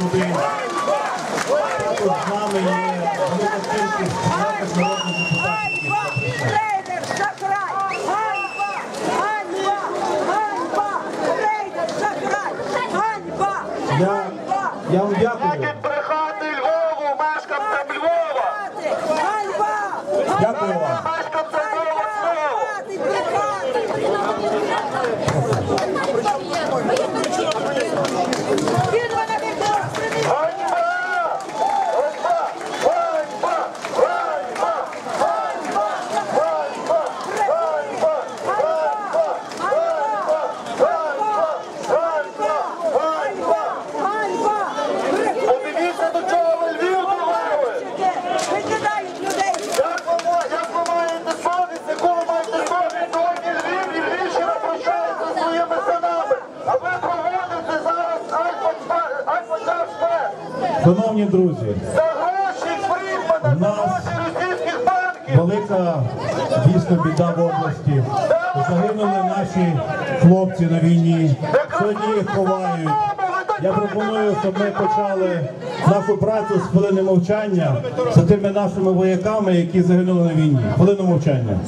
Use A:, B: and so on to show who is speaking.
A: куди також з нами є велика кількість багатих народних депутатів. Я, я вам дякую.
B: Брехати Львову, мешканцям Львова!
A: Дякую вам. Шановні друзі,
B: за
A: Нас- велика дійсно біда в області. Загинули наші хлопці на війні. Сьогодні їх ховають. Я пропоную, щоб ми почали нашу працю з хвилини мовчання за тими нашими вояками, які загинули на війні. Хвилину мовчання.